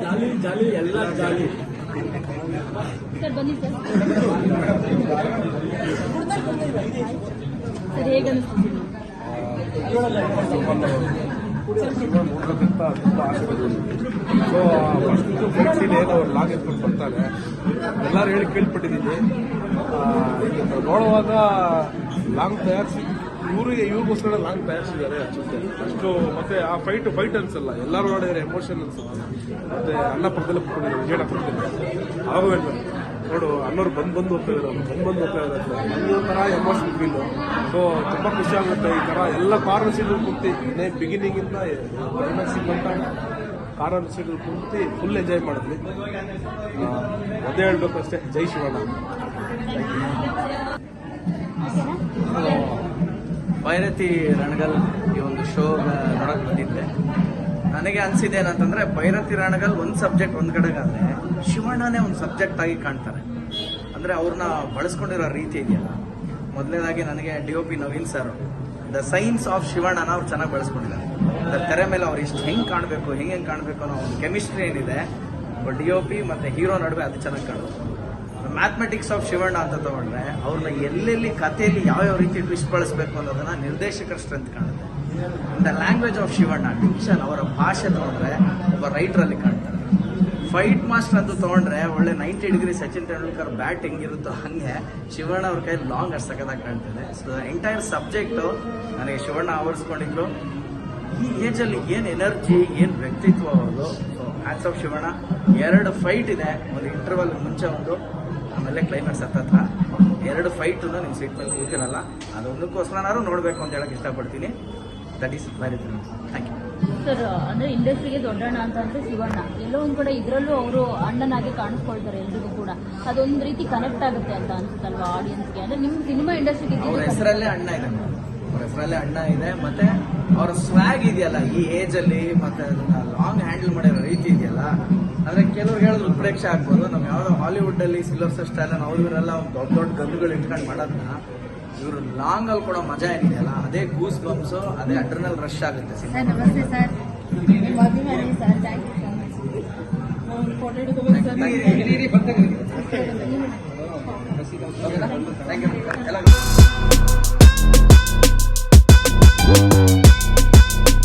ಜಾಲಿ ಜಾಲಿ ಎಲ್ಲ ಜಾಲಿ. ತುಂಬ ಆಸೆ ಸೊ ಫಸ್ಟ್ ಸೀನ್ ಏನು ಅವ್ರು ಲಾಗ್ ಎತ್ಕೊಂಡು ಬರ್ತಾರೆ ಎಲ್ಲರೂ ಹೇಳಿ ಕೇಳ್ಪಟ್ಟಿದ್ದೀನಿ ನೋಡುವಾಗ ಲಾಂಗ್ ತಯಾರಿಸಿ ಇವ್ರಿಗೆ ಇವ್ರಿಗೋಸ್ಕರ ಲಾಂಗ್ ತಯಾರಿಸಿದ್ದಾರೆ ಅನ್ಸುತ್ತೆ ಅಷ್ಟು, ಮತ್ತೆ ಆ ಫೈಟ್ ಫೈಟ್ ಅನ್ಸಲ್ಲ. ಎಲ್ಲರೂ ನೋಡಿದ್ರೆ ಎಮೋಷನ್ ಅನ್ಸುತ್ತೆ ಮತ್ತೆ ಅನ್ನ ಪಕ್ಕದಲ್ಲಿ ಕುತ್ಕೊಂಡಿದ್ದಾರೆ ವಿಜಯ ಪಕ್ಕದಲ್ಲಿ. ನೋಡು ಅನ್ನೋರು ಬಂದು ಬಂದು ಹೋಗ್ತಾ ಬಂದ್ ಬಂದು ಹೋಗ್ತಾ ಇದ್ದಾರೆ ಒಂಥರ ಎಮೋಷನ್ ಫೀಲ್ ಸೊ ತುಂಬಾ ಖುಷಿ ಆಗುತ್ತೆ ಈ ತರ ಎಲ್ಲ ಕಾರಣ ಸೀಟಲ್ಲಿ ಕೂತಿ, ಇನ್ನೇ ಬಿಗಿನಿಂಗ್ ಇಂದ ಕ್ಲೈಮ್ಯಾಕ್ಸಿಂಗ್ ಅಂತ ಕಾರಣ ಕೂತಿ ಫುಲ್ ಎಂಜಾಯ್ ಮಾಡಿದ್ವಿ. ಅದೇ ಹೇಳ್ಬೇಕು ಅಷ್ಟೇ, ಜೈ ಶಿವಣ್ಣ. ಭೈರತಿ ರಣಗಲ್ ಈ ಒಂದು ಶೋ ನೋಡಕ್ ಬಂದಿದ್ದೆ. ನನಗೆ ಅನ್ಸಿದೆ ಏನಂತಂದ್ರೆ, ಭೈರತಿ ರಣಗಲ್ ಒಂದು ಸಬ್ಜೆಕ್ಟ್ ಒಂದ್ ಕಡೆಗಾದ್ರೆ ಶಿವಣ್ಣನೇ ಒಂದು ಸಬ್ಜೆಕ್ಟ್ ಆಗಿ ಕಾಣ್ತಾರೆ. ಅಂದ್ರೆ ಅವ್ರನ್ನ ಬಳಸ್ಕೊಂಡಿರೋ ರೀತಿ ಇದೆಯಲ್ಲ. ಮೊದಲನೇದಾಗಿ ನನಗೆ D O P Naveen sir, the science of ಶಿವಣ್ಣನ ಅವ್ರು ಚೆನ್ನಾಗಿ ಬಳಸ್ಕೊಂಡಿದ್ದಾರೆ. ತೆರೆ ಮೇಲೆ ಅವ್ರು ಇಷ್ಟು ಹೆಂಗೆ ಕಾಣಬೇಕು, ಹೆಂಗ್ ಹೆಂಗ್ ಕಾಣಬೇಕು ಅನ್ನೋ ಒಂದು ಕೆಮಿಸ್ಟ್ರಿ ಏನಿದೆ ಡಿ ಒ ಪಿ ಮತ್ತೆ ಹೀರೋ ನಡುವೆ ಅದು ಚೆನ್ನಾಗಿ ಕಾಣುತ್ತೆ ಮ್ಯಾಥಮೆಟಿಕ್ಸ್ ಆಫ್ ಶಿವಣ್ಣ ಅಂತ ತಗೊಂಡ್ರೆ ಅವ್ರನ್ನ ಎಲ್ಲೆಲ್ಲಿ ಕಥೆಯಲ್ಲಿ ಯಾವ್ಯಾವ ರೀತಿ ಟ್ವಿಸ್ಟ್ ಬಳಸಬೇಕು ಅನ್ನೋದನ್ನ ನಿರ್ದೇಶಕರ ಸ್ಟ್ರೆಂತ್ ಕಾಣುತ್ತೆ. The language of Shivanna diction ಅವರ ಭಾಷೆ ತಗೊಂಡ್ರೆ ಒಬ್ಬ ರೈಟರ್ ಅಲ್ಲಿ ಕಾಣ್ತಾರೆ. ಫೈಟ್ ಮಾಸ್ಟರ್ ಅಂತ ತಗೊಂಡ್ರೆ ಒಳ್ಳೆ ninety degree Sachin Tendulkar bat ಹೆಂಗಿರುತ್ತೋ ಹಂಗೆ ಶಿವಣ್ಣ ಅವ್ರ ಕೈ ಲಾಂಗ್ ಅಷ್ಟು ಸಕ್ಕದಾಗಿ ಕಾಣ್ತಿದೆ ಸೊ ಎಂಟೈರ್ ಸಬ್ಜೆಕ್ಟು ನನಗೆ ಶಿವಣ್ಣ ಆವರಿಸ್ಕೊಂಡಿದ್ರು. ಈ ಏಜಲ್ಲಿ ಏನು ಎನರ್ಜಿ ಏನು ವ್ಯಕ್ತಿತ್ವ ಅವರು ಸೊ ಆಫ್ ಶಿವಣ್ಣ, ಎರಡು ಫೈಟ್ ಇದೆ. ಒಂದು ಇಂಟರ್ವಲ್ ಮುಂಚೆ ಒಂದು. ಆಮೇಲೆ ಕ್ಲೈಮ್ಯಾಕ್ಸ್ ಹತ್ತತ್ರ ಎರಡು ಫೈಟನ್ನು ನಿಮ್ಮ ಸೀಟ್ ಮೇಲೆ ಕೂತಿರಲ್ಲ. ಅದೊಂದಕ್ಕೋಸ್ಕರನಾದ್ರು ನೋಡಬೇಕು ಅಂತ ಹೇಳಕ್ಕೆ ಇಷ್ಟಪಡ್ತೀನಿ. That is very thank you sir ಅಂದ್ರೆ ಇಂಡಸ್ಟ್ರಿಗೆ ದೊಡ್ಡಣ್ಣ ಅಂತ ಅಂದ್ರೆ ಶಿವಣ್ಣ. ಎಲ್ಲೋ ಒಂದು ಕಡೆ ಇದರಲ್ಲೂ ಅವರು ಅಣ್ಣನಾಗಿ ಕಾಣಿಸ್ಕೊಳ್ತಾರೆ ಎಲ್ರಿಗೂ ಕೂಡ. ಅದೊಂದು ರೀತಿ ಕನೆಕ್ಟ್ ಆಗುತ್ತೆ ಅಂತ ಅನ್ಸುತ್ತಲ್ವಾ ಆಡಿಯನ್ಸ್ಗೆ ಅಂದ್ರೆ ನಿಮ್ಮ ಸಿನಿಮಾ ಇಂಡಸ್ಟ್ರಿಗೆ ಅವ್ರ ಹೆಸರಲ್ಲೇ ಅಣ್ಣ ಇದೆ. ಅವ್ರ ಹೆಸರಲ್ಲೇ ಅಣ್ಣ ಇದೆ. ಮತ್ತೆ ಅವ್ರ ಸ್ವ್ಯಾಗ್ ಇದೆಯಲ್ಲ ಈ ಏಜ್ ಅಲ್ಲಿ ಮತ್ತೆ ಲಾಂಗ್ ಹ್ಯಾಂಡಲ್ ಮಾಡಿರೋ ರೀತಿ ಇದೆಯಲ್ಲ ಅಂದ್ರೆ ಕೆಲವ್ರು ಹೇಳಿದ್ರು ಉತ್ಪ್ರೇಕ್ಷೆ ಆಗ್ಬೋದು ನಾವು ಯಾವ್ದೋ ಹಾಲಿವುಡ್ ಅಲ್ಲಿ ಸಿಲ್ವರ್ ಸ್ಟಾರ್ ಅವ್ರು ಇವರೆಲ್ಲ ಒಂದು ದೊಡ್ಡ ದೊಡ್ಡ ಗನ್ನುಗಳು ಇಟ್ಕೊಂಡು ಮಾಡೋದನ್ನ ಇವರು ಲಾಂಗ್ ಅಲ್ಲಿ ಕೊಡೋ ಮಜಾ ಏನಿದೆಯಲ್ಲ ಅದೇ ಗೂಸ್ ಬಂಪ್ಸ್ ಅದೇ ಅಡ್ರನಲ್ ರಶ್ ಆಗುತ್ತೆ ಸರ್ ನಮಸ್ತೆ ಸರ್. ನಿಮ್ಮ sir thank you so much thank you ಎಲ್ಲ